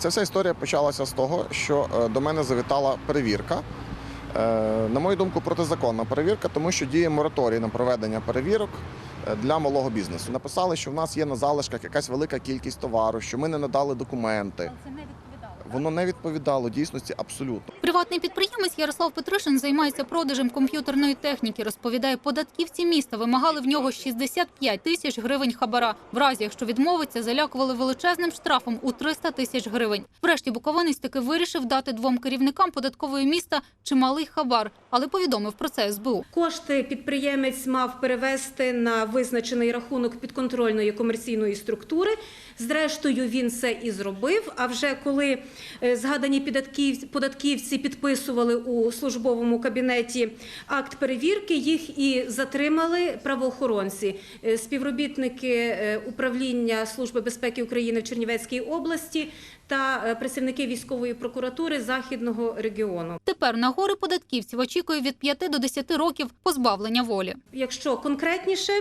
Ця вся історія почалася з того, що е, до мене завітала перевірка. Е, На мою думку, протизаконна перевірка, тому що діє мораторій на проведення перевірок е, для малого бізнесу. Написали, що в нас є на залишках якась велика кількість товару, що ми не надали документи. Це не. Воно не відповідало дійсності абсолютно. Приватний підприємець Ярослав Петришин займається продажем комп'ютерної техніки. Розповідає, податківці міста вимагали в нього 65 тисяч гривень хабара. В разі, якщо відмовиться, залякували величезним штрафом у 300 тисяч гривень. Врешті Буковинець таки вирішив дати двом керівникам податкової міста чималий хабар, але повідомив про це СБУ. Кошти підприємець мав перевести на визначений рахунок підконтрольної комерційної структури. Зрештою, він це і зробив. А вже коли е, згадані податківці підписували у службовому кабінеті акт перевірки, їх і затримали правоохоронці, Е, співробітники е, управління Служби безпеки України в Чернівецькій області та працівники військової прокуратури західного регіону. Тепер на гори податківців очікує від 5 до 10 років позбавлення волі. Якщо конкретніше,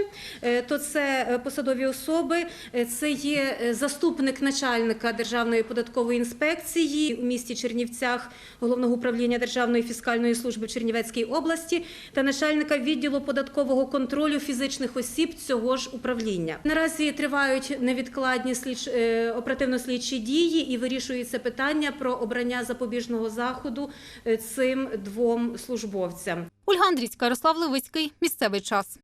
е, то це е, посадові особи, е, це є заступник начальника Державної податкової інспекції у місті Чернівцях Головного управління Державної фіскальної служби в Чернівецькій області та начальника відділу податкового контролю фізичних осіб цього ж управління. Наразі тривають невідкладні слідч... е, оперативно-слідчі дії і вирішується питання про обрання запобіжного заходу цим двом службовцям. Ольга Андрійська, Ярослав Левицький. Місцевий час.